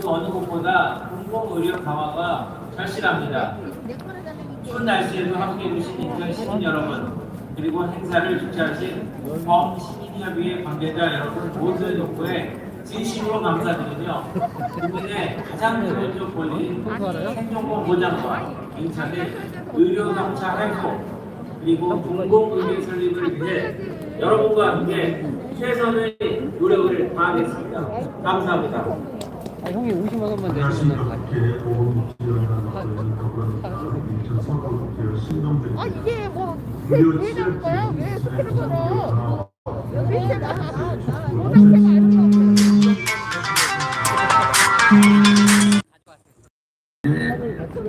그 어느 곳보다 공공의료 강화가 절실합니다. 추운 날씨에도 함께해 주신 인천 시민 여러분 그리고 행사를 주최하신 범시민협의회 관계자 여러분 모든 요구에 진심으로 감사드리며 국민의 가장 기본적 권리인 생존권 보장과 인천의 의료 경차 회복 그리고 공공의료 설립을 위해 여러분과 함께 최선의 노력을 다하겠습니다. 감사합니다. 아, 형이 50만 원만 내주면 아 이게 뭐 무료 회의라는 거야? 왜 그걸 걸어? 치료기관에서 회의는 나 고등학생 아니고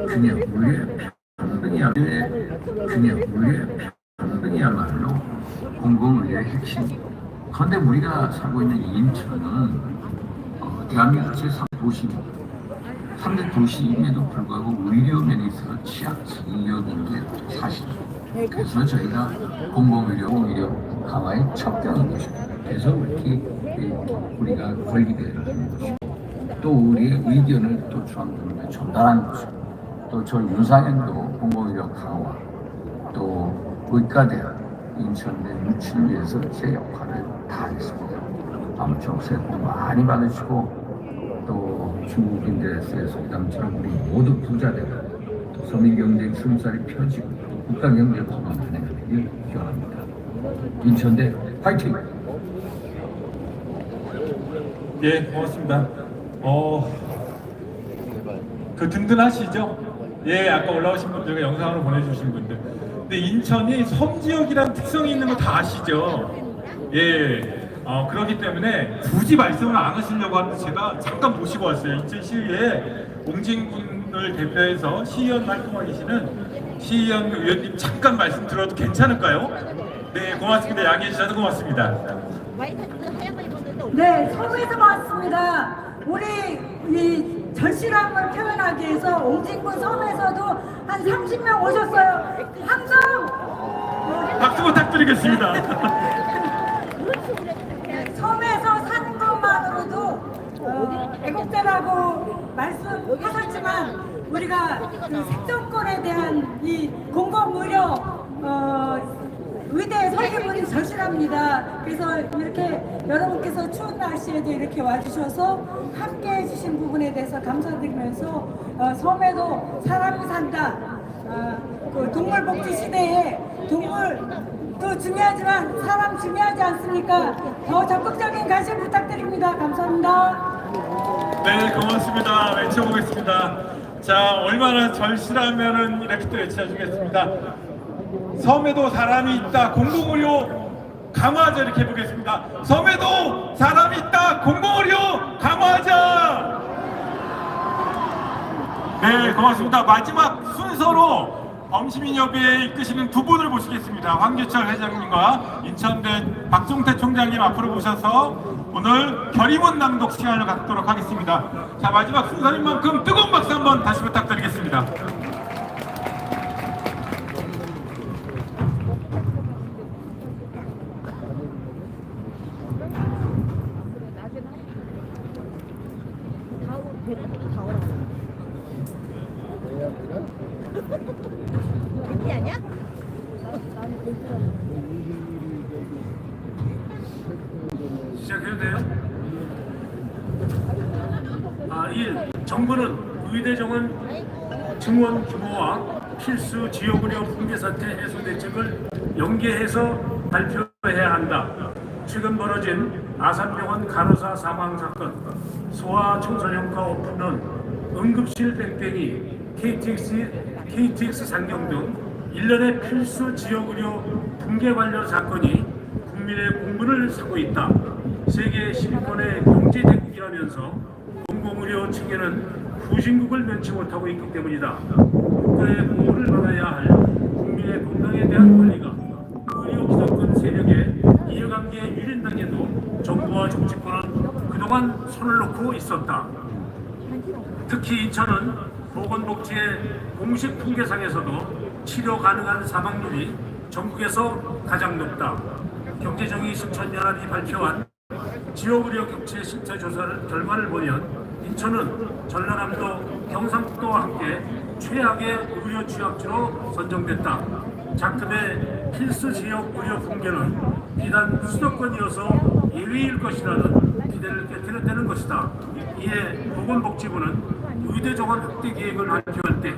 그냥 우리의 평등이야 그냥 우리의 평등이야말로 공공의료의 핵심 그런데 우리가 살고 있는 인천은 어, 대한민국 제3 도시입니다 3대 도시임에도 불구하고 의료 면에 있어서 취약 지역인 게 사실이죠 그래서 저희가 공공의료, 공의료 강화의 첫 병인 것입니다 그래서 이렇게 이- 우리가 걸기대회를 하는 것이고 또 우리의 의견을 또 중앙정부에 전달하는 것이고 또저 윤상현도 공공의료 강화 또 의과대학 인천대 유치를 위해서 제 역할을 다하겠습니다. 아무쪼록 새해 복 많이 받으시고 또 중국인들에서 부담처럼 우리 모두 부자되고 또 서민 경쟁 승살이 펴지고 또 국가 경제 발전 진행하길 기원합니다. 인천대 화이팅! 예, 고맙습니다. 어, 그 든든하시죠? 예, 아까 올라오신 분들, 과 영상으로 보내주신 분들. 근데 인천이 섬 지역이란 특성이 있는 거 다 아시죠? 예, 어, 그렇기 때문에 굳이 말씀을 안 하시려고 하는데 제가 잠깐 모시고 왔어요. 인천 시의회 옹진군을 대표해서 시의원 활동하고 계시는 시의원 의원님 잠깐 말씀 들어도 괜찮을까요? 네, 고맙습니다. 양해해 주셔서 고맙습니다. 네, 섬에서 왔습니다. 우리 이 절실함을 표현하기 위해서 옹진군 섬에서도 한 30명 오셨어요. 항상 박수 부탁드리겠습니다. 섬에서 사는 것만으로도 어, 애국자라고 말씀하셨지만 우리가 그 생존권에 대한 이 공공의료 어, 의대 설계분이 절실합니다. 그래서 이렇게 여러분께서 추운 날씨에도 이렇게 와주셔서 함께 해주신 부분에 대해서 감사드리면서 어, 섬에도 사람이 산다. 어, 그 동물복지 시대에 동물도 중요하지만 사람 중요하지 않습니까? 더 적극적인 관심 부탁드립니다. 감사합니다. 네, 고맙습니다. 외쳐보겠습니다. 자, 얼마나 절실하면은 이렇게 또 외쳐주겠습니다. 섬에도 사람이 있다. 공공의료 강화하자 이렇게 해보겠습니다. 섬에도 사람이 있다. 공공의료 강화하자. 네, 고맙습니다. 마지막 순서로 범시민협의회 이끄시는 두 분을 모시겠습니다. 황규철 회장님과 인천대 박종태 총장님 앞으로 모셔서 오늘 결의문 낭독 시간을 갖도록 하겠습니다. 자, 마지막 순서인 만큼 뜨거운 박수 한번 다시 부탁드리겠습니다. 이 아니야? 시작해도 돼요? 아, 1. 정부는 의대 정원 증원 규모와 필수 지역의료 붕괴 사태 해소 대책을 연계해서 발표해야 한다. 최근 벌어진 아산병원 간호사 사망 사건, 소아 청소년과 오픈런 응급실 뺑뺑이, KTX, KTX 상경 등 일련의 필수 지역의료 붕괴 관련 사건이 국민의 공분을 사고 있다. 세계 10위권의 경제 대국이라면서 공공의료 측에는 후진국을 면치 못하고 있기 때문이다. 국가의 보호를 받아야 할 국민의 건강에 대한 권리가 의료 기득권 세력의 이해관계에 유린당해도 정부와 정치권은 그동안 손을 놓고 있었다. 특히 인천은 보건복지의 공식 통계상에서도 치료 가능한 사망률이 전국에서 가장 높다. 경제정의 실천연합이 발표한 지역의료 격차 실태 조사 결과를 보면 인천은 전라남도, 경상북도와 함께 최악의 의료 취약지로 선정됐다. 작품의 필수 지역 의료 붕괴는 비단 수도권이어서 예외일 것이라는 기대를 깨뜨렸다는 것이다. 이에 보건복지부는 의대 정원 확대 계획을 발표할 때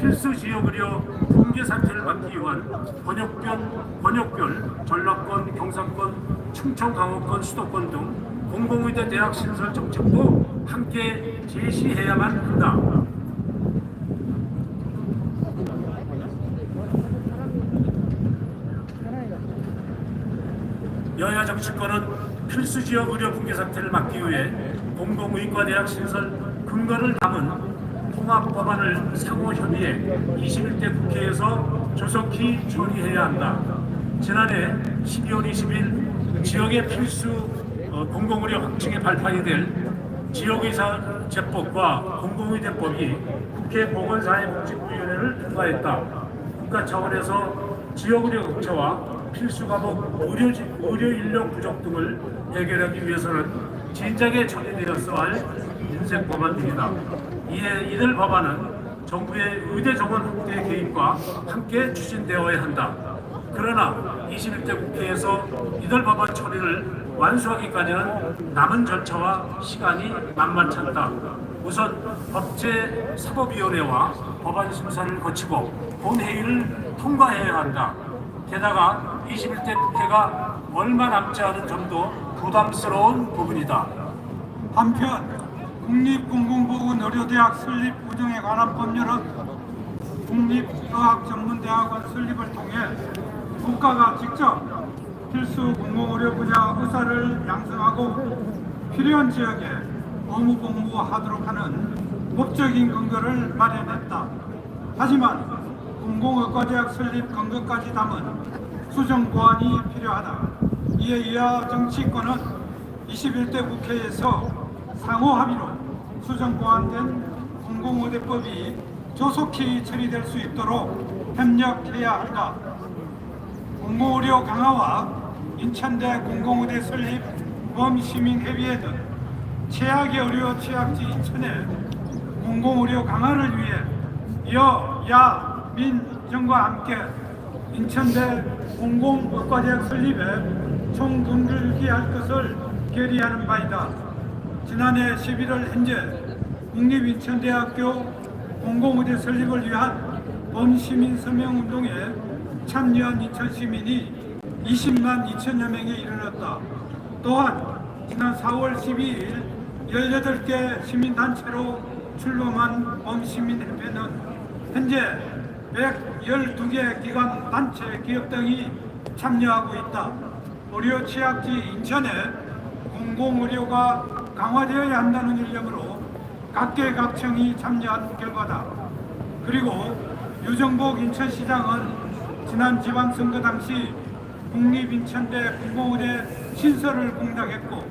필수 지역 의료 붕괴 사태를 막기 위한 번역별, 번역별 전라권, 경상권, 충청, 강원권, 수도권 등 공공의대 대학 신설 정책도 함께 제시해야만 한다. 여야 정치권은 필수 지역 의료 붕괴 사태를 막기 위해 공공의과 대학 신설 근거를 담은 통합 법안을 상호 협의해 21대 국회에서 조속히 처리해야 한다. 지난해 12월 20일 지역의 필수 어, 공공의료 확충에 발판이 될 지역의사제법과 공공의대법이 국회 보건사회복지위원회를 통과했다. 국가 차원에서 지역의료 국제와 필수 과목 의료, 의료 인력 부족 등을 해결하기 위해서는 진작에 처리되었어야 할 인색 법안입니다. 이에 이들 법안은 정부의 의대 정원 확대 계획과 함께 추진되어야 한다. 그러나 21대 국회에서 이들 법안 처리를 완수하기까지는 남은 절차와 시간이 만만찮다. 우선 법제 사법위원회와 법안 심사를 거치고 본회의를 통과해야 한다. 게다가 21대 국회가 얼마 남지 않은 점도 부담스러운 부분이다. 한편 국립공공보건의료대학 설립 운영에 관한 법률은 국립의학전문대학원 설립을 통해 국가가 직접 필수 공공의료 분야 의사를 양성하고 필요한 지역에 의무 복무하도록 하는 법적인 근거를 마련했다. 하지만 공공의과대학 설립 근거까지 담은 수정 보완이 필요하다. 이에 여야 정치권은 21대 국회에서 상호 합의로 수정 보완된 공공의대법이 조속히 처리될 수 있도록 협력해야 한다. 공공의료 강화와 인천대 공공의대 설립 범시민협의회는 최악의 의료 취약지 인천의 공공의료 강화를 위해 여, 야, 민, 정과 함께 인천대 공공의과대학 설립에 총동결기할 것을 결의하는 바이다. 지난해 11월 현재 국립인천대학교 공공의대 설립을 위한 범시민 서명운동에 참여한 인천 시민이 20만 2천여 명에 이르렀다. 또한 지난 4월 12일 18개 시민단체로 출범한 범시민협회는 현재 112개 기관, 단체, 기업 등이 참여하고 있다. 의료 취약지 인천에 공공의료가 강화되어야 한다는 일념으로 각계각층이 참여한 결과다. 그리고 유정복 인천시장은 지난 지방선거 당시 국립인천대 공공의대 신설을 공약했고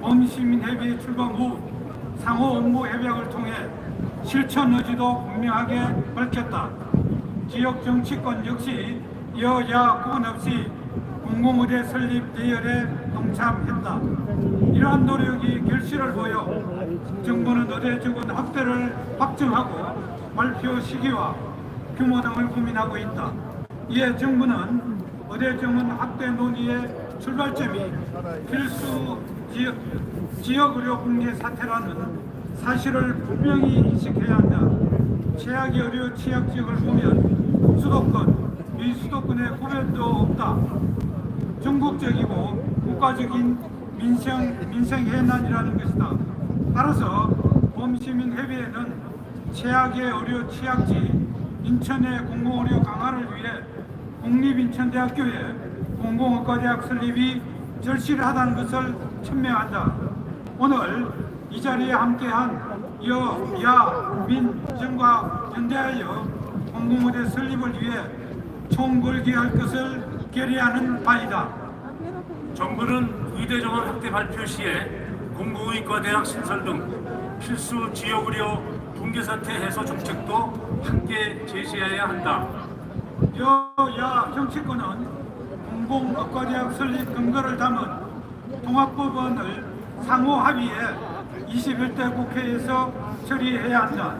범시민협의회 출범 후 상호 업무 협약을 통해 실천 의지도 분명하게 밝혔다. 지역 정치권 역시 여야 구분 없이 공공의대 설립 대열에 동참했다. 이러한 노력이 결실을 보여 정부는 의대 적원 확대를 확정하고 발표 시기와 규모 등을 고민하고 있다. 이에 정부는 의대 정원 확대 논의의 출발점이 필수 지역, 지역 의료 붕괴 사태라는 사실을 분명히 인식해야 한다. 최악의 의료 취약 지역을 보면 수도권, 비수도권의 구별도 없다. 전국적이고 국가적인 민생, 민생 해난이라는 것이다. 따라서 범시민 협의회는 최악의 의료 취약지 인천의 공공의료 강화를 위해 국립인천대학교에 공공의과대학 설립이 절실하다는 것을 천명한다. 오늘 이 자리에 함께한 여, 야, 민, 정과 연대하여 공공의대 설립을 위해 총궐기할 것을 결의하는 바이다. 정부는 의대 정원 확대 발표 시에 공공의과 대학 신설 등 필수 지역 의료 붕괴 사태 해소 정책도 함께 제시해야 한다. 여 야 정치권은 공공의과대학 설립 근거를 담은 통합법원을 상호 합의해 21대 국회에서 처리해야 한다.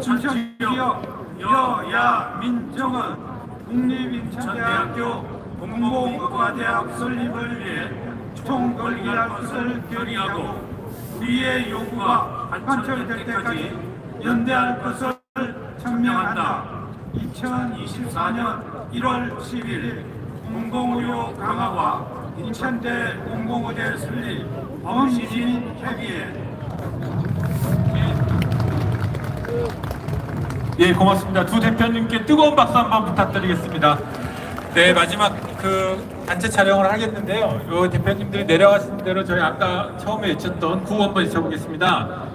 춘천 지역 여야 민정은 국립인천대학교 공공의과대학 설립을 위해 총궐기할 것을 결의하고 우리의 요구가 관철될 때까지 연대할 것을 천명한다. 2024년 1월 11일 공공의료 강화와 인천대 공공의대 설립 범시민 협의회 예, 고맙습니다. 두 대표님께 뜨거운 박수 한번 부탁드리겠습니다. 네, 마지막 그 단체 촬영을 하겠는데요. 요 대표님들이 내려가신 대로 저희 아까 처음에 외쳤던 구호 한번 외쳐보겠습니다.